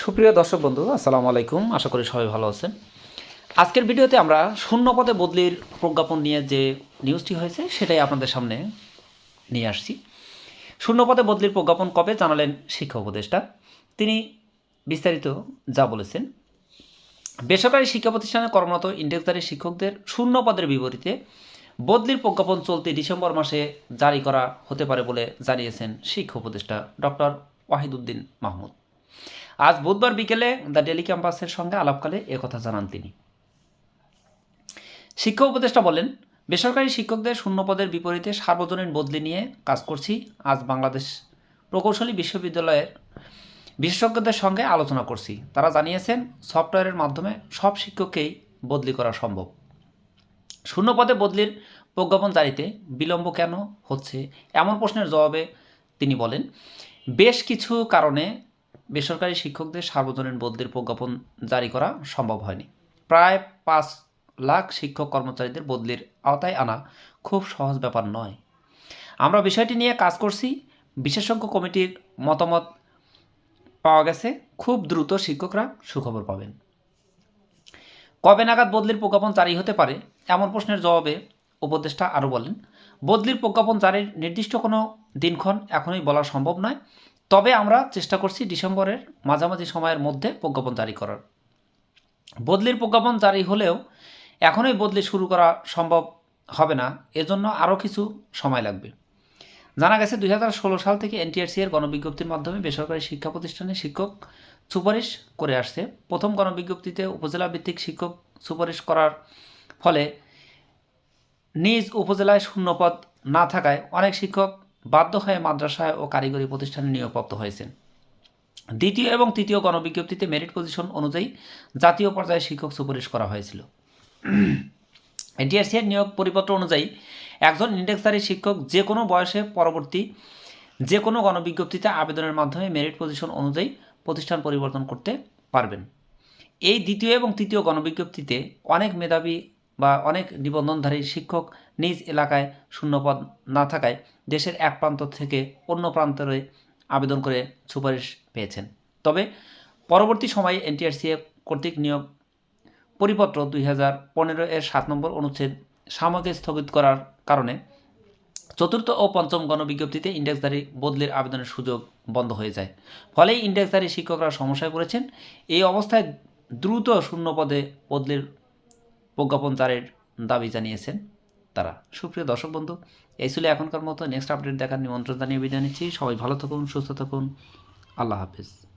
সুপ্রিয় দর্শক বন্ধু, আসসালামু আলাইকুম। আশা করি সবাই ভালো আছেন। আজকের ভিডিওতে আমরা শূন্য পদে বদলির প্রজ্ঞাপন নিয়ে যে নিউজটি হয়েছে, সেটাই আপনাদের সামনে নিয়ে আসছি। শূন্য পদে বদলির প্রজ্ঞাপন কবে জানালেন শিক্ষা উপদেষ্টা? তিনি বিস্তারিত যা বলেছেন। বেসরকারি শিক্ষা প্রতিষ্ঠানে কর্মরত ইন্ডেক্সধারী শিক্ষকদের শূন্য পদের বিপরীতে বদলির প্রজ্ঞাপন চলতি ডিসেম্বর মাসে জারি করা হতে পারে বলে জানিয়েছেন শিক্ষা উপদেষ্টা ডক্টর ওয়াহিদুদ্দিন মাহমুদ। আজ বুধবার বিকেলে দ্য ডেলি ক্যাম্পাসের সঙ্গে আলাপকালে একথা জানান তিনি। শিক্ষা উপদেষ্টা বলেন, বেসরকারি শিক্ষকদের শূন্য পদের বিপরীতে সার্বজনীন বদলি নিয়ে কাজ করছি। আজ বাংলাদেশ প্রকৌশলী বিশ্ববিদ্যালয়ের বিশেষজ্ঞদের সঙ্গে আলোচনা করছি। তারা জানিয়েছেন, সফটওয়্যারের মাধ্যমে সব শিক্ষককেই বদলি করা সম্ভব। শূন্য পদে বদলির প্রজ্ঞাপন জারিতে বিলম্ব কেন হচ্ছে এমন প্রশ্নের জবাবে তিনি বলেন, বেশ কিছু কারণে বেসরকারি শিক্ষকদের সার্বজনীন বদলির প্রজ্ঞাপন জারি করা সম্ভব হয়নি। প্রায় পাঁচ লাখ শিক্ষক কর্মচারীদের বদলির আওতায় আনা খুব সহজ ব্যাপার নয়। আমরা বিষয়টি নিয়ে কাজ করছি। বিশেষজ্ঞ কমিটির মতামত পাওয়া গেছে। খুব দ্রুত শিক্ষকরা সুখবর পাবেন। কবে নাগাদ বদলির প্রজ্ঞাপন জারি হতে পারে এমন প্রশ্নের জবাবে উপদেষ্টা আরও বলেন, বদলির প্রজ্ঞাপন জারির নির্দিষ্ট কোনো দিনক্ষণ এখনই বলা সম্ভব নয়। তবে আমরা চেষ্টা করছি ডিসেম্বরের মাঝামাঝি সময়ের মধ্যে প্রজ্ঞাপন জারি করার। বদলির প্রজ্ঞাপন জারি হলেও এখনই বদলি শুরু করা সম্ভব হবে না, এজন্য আরও কিছু সময় লাগবে। জানা গেছে দুই হাজার ষোলো সাল থেকে এনটিআরসি এর গণবিজ্ঞপ্তির মাধ্যমে বেসরকারি শিক্ষা প্রতিষ্ঠানে শিক্ষক সুপারিশ করে আসছে। প্রথম গণবিজ্ঞপ্তিতে উপজেলা ভিত্তিক শিক্ষক সুপারিশ করার ফলে নিজ উপজেলায় শূন্যপদ না থাকায় অনেক শিক্ষক বাধ্য হয়ে মাদ্রাসায় ও কারিগরি প্রতিষ্ঠানে নিয়োগপ্রাপ্ত হয়েছেন। দ্বিতীয় এবং তৃতীয় গণবিজ্ঞপ্তিতে মেরিট পজিশন অনুযায়ী জাতীয় পর্যায়ে শিক্ষক সুপারিশ করা হয়েছিল। এর নিয়োগ পরিপত্র অনুযায়ী একজন ইন্ডেক্সধারী শিক্ষক যে কোনো বয়সে পরবর্তী যে কোনো গণবিজ্ঞপ্তিতে আবেদনের মাধ্যমে মেরিট পজিশন অনুযায়ী প্রতিষ্ঠান পরিবর্তন করতে পারবেন। এই দ্বিতীয় এবং তৃতীয় গণবিজ্ঞপ্তিতে অনেক মেধাবী বা অনেক নিবন্ধনধারী শিক্ষক নিজ এলাকায় শূন্যপদ না থাকায় দেশের এক প্রান্ত থেকে অন্য প্রান্তরে আবেদন করে সুপারিশ পেয়েছেন। তবে পরবর্তী সময়ে এনটিআরসি কর্তৃক নিয়োগ পরিপত্র দুই হাজার পনেরো এর সাত নম্বর অনুচ্ছেদ সাময়িক স্থগিত করার কারণে চতুর্থ ও পঞ্চম গণবিজ্ঞপ্তিতে ইন্ডেক্সধারী বদলির আবেদনের সুযোগ বন্ধ হয়ে যায়। ফলেই ইন্ডেক্সধারী শিক্ষকরা সমস্যায় পড়েছেন। এই অবস্থায় দ্রুত শূন্য পদে বদলির প্রজ্ঞাপন জারের দাবি জানিয়েছেন তারা। সুপ্রিয় দর্শক বন্ধু, এই ছিল এখনকার মতো। নেক্সট আপডেট দেখার নিমন্ত্রণ জানিয়ে বিদায় নিচ্ছি। সবাই ভালো থাকুন, সুস্থ থাকুন। আল্লাহ হাফিজ।